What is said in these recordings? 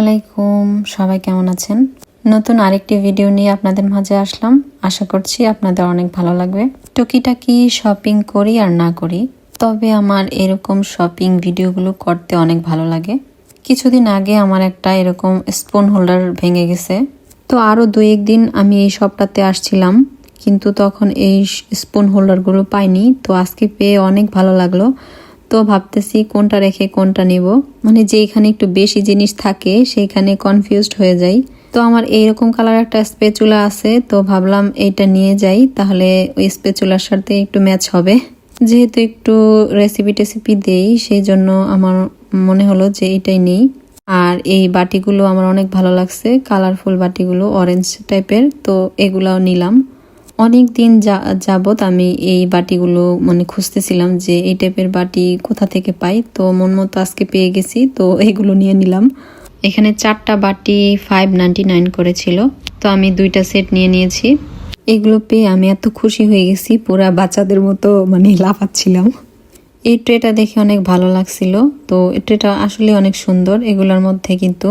আলাইকুম সবাই কেমন আছেন? নতুন আরেকটি ভিডিও নিয়ে আপনাদের মাঝে আসলাম। আশা করছি আপনাদের অনেক ভালো লাগবে। টুকিটাকি শপিং করি আর না করি, তবে আমার এরকম শপিং ভিডিওগুলো করতে অনেক ভালো লাগে। কিছুদিন আগে আমার একটা এরকম স্পুন হোল্ডার ভেঙে গেছে। তো আরও দুই একদিন আমি এই শপটাতে আসছিলাম, কিন্তু তখন এই স্পুন হোল্ডারগুলো পাইনি। তো আজকে পেয়ে অনেক ভালো লাগল। তো ভাবতেছি কোনটা রেখে কোনটা নিব। মানে যেখানে একটু বেশি জিনিস থাকে, সেইখানে কনফিউজড হয়ে যাই। তো আমার এইরকম কালার একটা স্পেচুলা আছে, তো ভাবলাম এইটা নিয়ে যাই, তাহলে ওই স্পেচুলার সাথে একটু ম্যাচ হবে। যেহেতু একটু রেসিপি টেসিপি দেই সেই জন্য আমার মনে হলো যে এটাই নেই। আর এই বাটিগুলো আমার অনেক ভালো লাগছে কালারফুল বাটিগুলো অরেঞ্জ টাইপের তো এগুলাও নিলাম। অনেক দিন যা- যাবত আমি এই বাটিগুলো মানে খুঁজতেছিলাম যে এই টাইপের বাটি কোথা থেকে পাই। তো মন মতো আজকে পেয়ে গেছি, তো এগুলো নিয়ে নিলাম। এখানে চারটা বাটি ফাইভ নাইনটি নাইন করেছিল, তো আমি দুইটা সেট নিয়ে নিয়েছি। এগুলো পেয়ে আমি এত খুশি হয়ে গেছি, পুরা বাচ্চাদের মতো মানে লাফাচ্ছিলাম। এই ট্রেটা দেখে অনেক ভালো লাগছিল। তো ট্রেটা আসলে অনেক সুন্দর। এগুলোর মধ্যে কিন্তু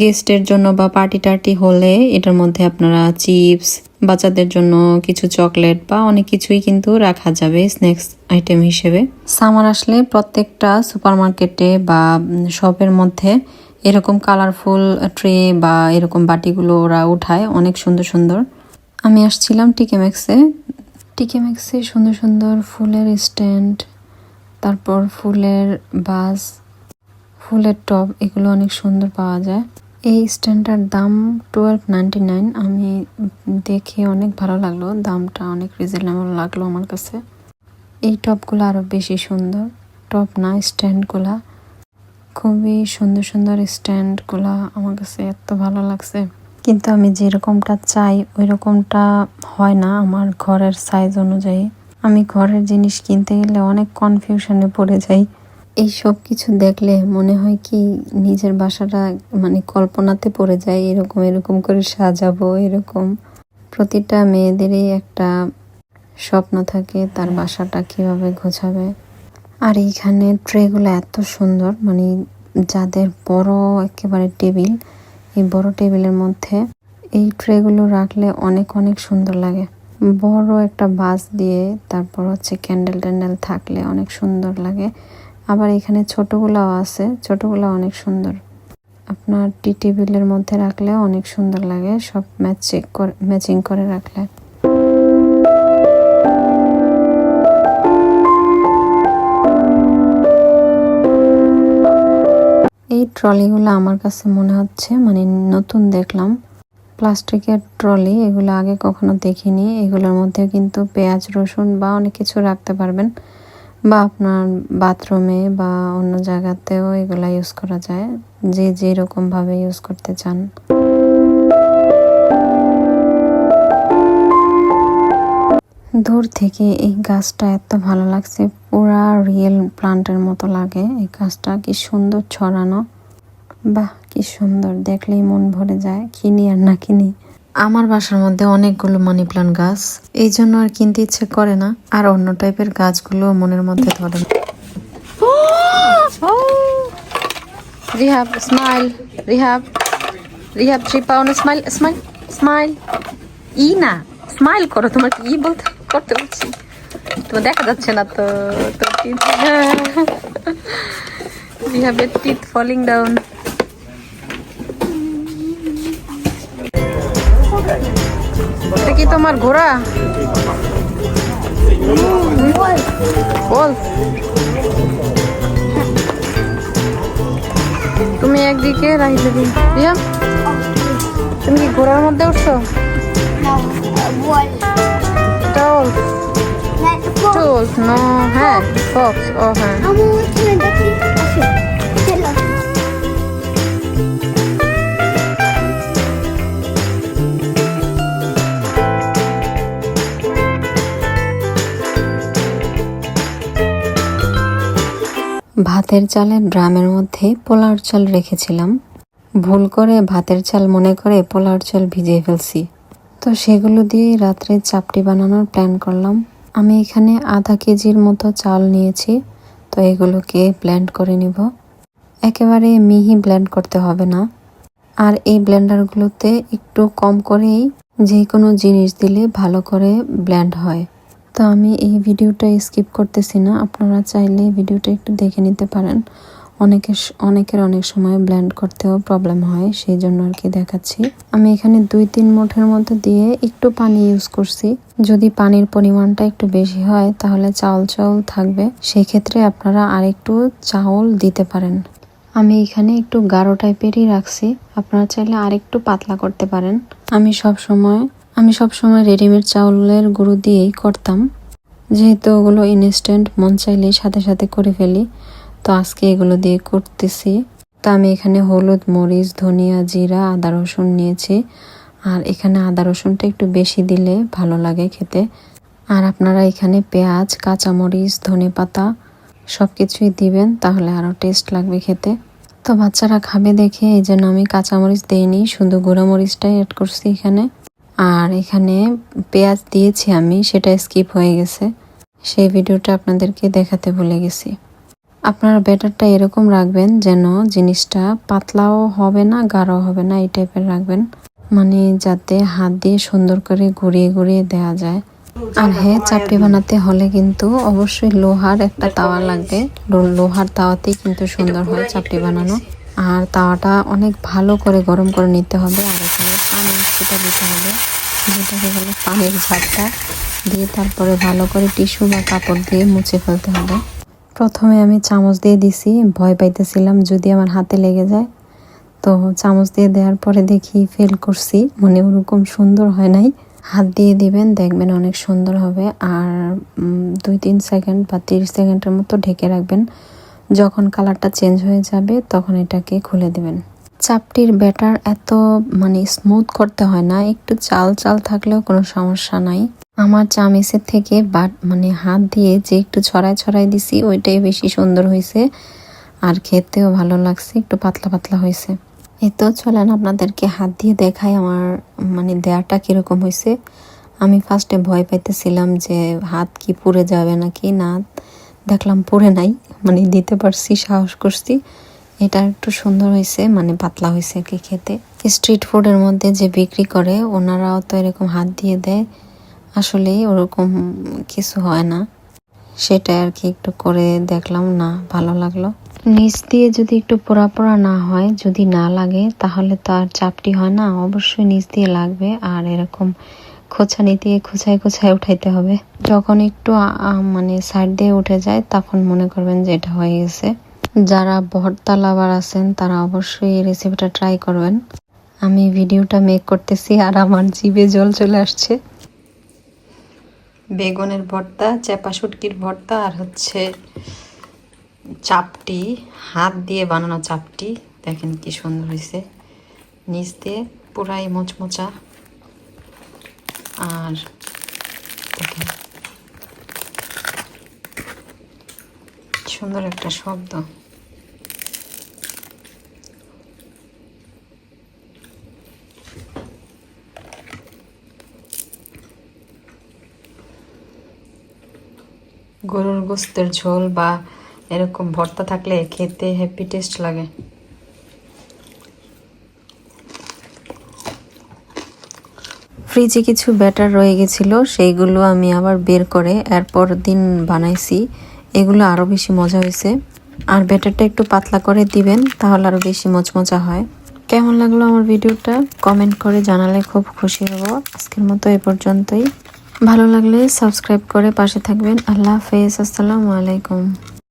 গেস্টের জন্য বা পার্টি টার্টি হলে এটার মধ্যে আপনারা চিপস, বাচ্চাদের জন্য কিছু চকলেট বা অনেক কিছুই কিন্তু রাখা যাবে স্ন্যাক্স আইটেম হিসেবে। সামার আসলে প্রত্যেকটা সুপারমার্কেটে বা শপের মধ্যে এরকম কালারফুল ট্রে বা এরকম বাটিগুলো ওরা উঠায়। অনেক সুন্দর সুন্দর। আমি আসছিলাম টিকে ম্যাক্সে টিকে ম্যাক্সে সুন্দর সুন্দর ফুলের স্ট্যান্ড। তারপর ফুলের বাস, ফুলের টব, এগুলো অনেক সুন্দর পাওয়া যায়। এই স্ট্যান্ডটার দাম টুয়েলভ নাইনটি নাইন আমি দেখে অনেক ভালো লাগল, দামটা অনেক রিজনেবল লাগল আমার কাছে। এই টপগুলো আরও বেশি সুন্দর টপ না, স্ট্যান্ডগুলা। খুবই সুন্দর সুন্দর স্ট্যান্ডগুলা আমার কাছে এত ভালো লাগছে। কিন্তু আমি যেরকমটা চাই ওই রকমটা হয় না আমার ঘরের সাইজ অনুযায়ী। আমি ঘরের জিনিস কিনতে গেলে অনেক কনফিউশনে পড়ে যাই। এই সব কিছু দেখলে মনে হয় কি নিজের বাসাটা মানে কল্পনাতে পড়ে যায়, এরকম এরকম করে সাজাবো, এরকম। প্রতিটা মেয়েদেরই একটা স্বপ্ন থাকে তার বাসাটা কীভাবে গোছাবে। আর এইখানে ট্রেগুলো এত সুন্দর মানে যাদের বড় একেবারে টেবিল, এই বড় টেবিলের মধ্যে এই ট্রেগুলো রাখলে অনেক অনেক সুন্দর লাগে। বড় একটা বাস দিয়ে তারপর হচ্ছে ক্যান্ডেল ট্যান্ডেল থাকলে অনেক সুন্দর লাগে। আবার এখানে ছোটগুলাও আছে ছোটগুলো অনেক সুন্দর। আপনার টি টেবিলের মধ্যে রাখলে অনেক সুন্দর লাগে, সব ম্যাচিং ম্যাচিং করে রাখলে। এই ট্রলিগুলো আমার কাছে মনে হচ্ছে মানে নতুন দেখলাম। প্লাস্টিকের ট্রলি, এগুলো আগে কখনো দেখিনি। এগুলোর মধ্যে কিন্তু পেঁয়াজ, রসুন বা অনেক কিছু রাখতে পারবেন। বা আপনার বাথরুমে বা অন্য জায়গাতেও এগুলা ইউজ করা যায়। যে যেরকম ভাবে ইউজ করতে চান। দূর থেকে এই গাছটা এত ভালো লাগছে। পুরা রিয়েল প্লান্টের মতো লাগে। এই গাছটা কি সুন্দর ছড়ানো। বাহ! কি সুন্দর, দেখলেই মন ভরে যায়, কিনি আর না কিনি। আমার বাসার মধ্যে অনেকগুলো মানি প্লান্ট গাছ, এই জন্য আর কিনতে ইচ্ছে করে না, আর অন্য টাইপের গাছগুলো মনের মধ্যে ধরে না। Rehab smile rehab rehab three pound smile smile smile ই না স্মাইল করো, তোমার কি বলতে, করতে বলছি। তোমার দেখা যাচ্ছে না তো। রিহাবের টিথ ফলিং ডাউন এটা কি তোমার ঘোড়া। বল। তুমি একদিকে রাইলে দিন রিয়া তুমি কি ঘোড়ার মধ্যে উঠছো? টল টল নো হ্যাঁ ফক্স ও হ্যাঁ। ভাতের চালের ড্রামের মধ্যে পোলার চাল রেখেছিলাম। ভুল করে ভাতের চাল মনে করে পোলার চাল ভিজিয়ে ফেলছি। তো সেগুলো দিয়ে রাত্রে চাপটি বানানোর প্ল্যান করলাম। আমি এখানে আধা কেজির মতো চাল নিয়েছি, তো এগুলোকে ব্লেন্ড করে নিব। একেবারে মিহি ব্লেন্ড করতে হবে না। আর এই ব্লেন্ডারগুলোতে একটু কম করেই যে কোনো জিনিস দিলে ভালো করে ব্লেন্ড হয়। তো আমি এই ভিডিওটা স্কিপ করতেছি না। আপনারা চাইলে ভিডিওটা একটু দেখে নিতে পারেন। অনেকের অনেকের অনেক সময় ব্ল্যান্ড করতেও প্রবলেম হয়, সেই জন্য আর কি দেখাচ্ছি। আমি এখানে দুই তিন মুঠের মধ্যে দিয়ে একটু পানি ইউজ করছি। যদি পানির পরিমাণটা একটু বেশি হয়, তাহলে চাউল চাউল থাকবে। সেই ক্ষেত্রে আপনারা আরেকটু চাউল দিতে পারেন। আমি এখানে একটু গাঢ় টাইপেরই রাখছি। আপনারা চাইলে আরেকটু পাতলা করতে পারেন। আমি সব সময় আমি সব সময় রেডিমেড চাউলের গুঁড়ো দিয়েই করতাম। যেহেতু ওগুলো ইনস্ট্যান্ট মন চাইলেই সাথে সাথে করে ফেলি, তো আজকে এগুলো দিয়ে করতেছি। তো আমি এখানে হলুদ, মরিচ, ধনিয়া, জিরা, আদা, রসুন নিয়েছি। আর এখানে আদা, রসুনটা একটু বেশি দিলে ভালো লাগে খেতে। আর আপনারা এখানে পেঁয়াজ, কাঁচামরিচ, ধনে পাতা সব কিছুই দিবেন, তাহলে আরও টেস্ট লাগবে খেতে। তো বাচ্চারা খাবে দেখে, এই জন্য আমি কাঁচামরিচ দেইনি, শুধু গুঁড়ামরিচটাই অ্যাড করছি এখানে। আর এখানে পেঁয়াজ দিয়েছি আমি, সেটা স্কিপ হয়ে গেছে। সেই ভিডিওটা আপনাদেরকে দেখাতে ভুলে গেছি। আপনারা ব্যাটারটা এরকম রাখবেন যেন জিনিসটা পাতলাও হবে না গাঢ় হবে না, এই টাইপের রাখবেন। মানে যাতে হাত দিয়ে সুন্দর করে ঘুরিয়ে ঘুরিয়ে দেওয়া যায়। আর হ্যাঁ চাপড়ি বানাতে হলে কিন্তু অবশ্যই লোহার একটা তাওয়া লাগবে। লোহার তাওয়াতেই কিন্তু সুন্দর হয় চাপড়ি বানানো। আর তাওয়াটা অনেক ভালো করে গরম করে নিতে হবে, আর এখানে পানি দিতে হবে। যেটাকে বলে পানির ঝাপটা দিয়ে তারপরে ভালো করে টিস্যু বা কাপড় দিয়ে মুছে ফেলতে হবে। প্রথমে আমি চামচ দিয়ে দিছি, ভয় পাইতেছিলাম যদি আমার হাতে লেগে যায়। তো চামচ দিয়ে দেওয়ার পরে দেখি ফেল করছি মানে ওরকম সুন্দর হয় নাই। হাত দিয়ে দিবেন, দেখবেন অনেক সুন্দর হবে আর দুই তিন সেকেন্ড বা তিরিশ সেকেন্ডের মতো ঢেকে রাখবেন। যখন কালারটা চেঞ্জ হয়ে যাবে তখন এটাকে খুলে দিবেন। চাপটির ব্যাটার এত মানে স্মুথ করতে হয় না। একটু চাল চাল থাকলেও কোনো সমস্যা নাই। আমার চামিচের থেকে বাট মানে হাত দিয়ে যে একটু ছড়াই ছড়াই দিছি, ওইটাই বেশি সুন্দর হয়েছে আর খেতেও ভালো লাগছে, একটু পাতলা পাতলা হয়েছে এই তো চলেন আপনাদেরকে হাত দিয়ে দেখাই আমার মানে দেয়াটা কীরকম হয়েছে আমি ফার্স্টে ভয় পাইতেছিলাম যে হাত কি পুড়ে যাবে নাকি? না, দেখলাম পুড়ে নাই মানে দিতে পারছি, সাহস করছি। এটা একটু সুন্দর হয়েছে মানে পাতলা হয়েছে আর কি খেতে। স্ট্রিট ফুডের মধ্যে যে বিক্রি করে, ওনারাও তো এরকম হাত দিয়ে দেয় আসলে ওরকম কিছু হয় না। সেটা আর কি একটু করে দেখলাম, না, ভালো লাগল। নিচ দিয়ে যদি একটু পোড়া পোড়া না হয়, যদি না লাগে, তাহলে তো আর চাপটি হয় না, অবশ্যই নিচ দিয়ে লাগবে, আর এরকম খোঁচানি দিয়ে খোঁচায় খোঁচায় উঠাইতে হবে। যখন একটু মানে সাইড দিয়ে উঠে যায়, তখন মনে করবেন যে এটা হয়ে গেছে। যারা ভর্তা লাভার আছেন, তারা অবশ্যই এই রেসিপিটা ট্রাই করবেন। আমি ভিডিওটা মেক করতেছি আর আমার জিভে জল চলে আসছে। বেগুনের ভর্তা, চেপা শুটকির ভর্তা আর হচ্ছে চাপটি, হাত দিয়ে বানানো চাপটি। দেখেন কি সুন্দর হয়েছে। নিচ দিয়ে পুরাই মোচমোচা। আর দেখেন, সুন্দর একটা শব্দ। গরুর গোস্তের ঝোল বা এরকম ভর্তা থাকলে খেতে হ্যাপি টেস্ট লাগে। ফ্রিজে কিছু ব্যাটার রয়ে গেছিল, সেইগুলো আমি আবার বের করে এরপর দিন বানাইছি। এগুলো আরও বেশি মজা হয়েছে। আর ব্যাটারটা একটু পাতলা করে দিবেন, তাহলে আরও বেশি মচমচা হয়। কেমন লাগল আমার ভিডিওটা? কমেন্ট করে জানালে খুব খুশি হব। আজকের মতো এ পর্যন্তই। ভালো লাগলে সাবস্ক্রাইব করে পাশে থাকবেন। আল্লাহ হাফেজ আসসালামু আলাইকুম।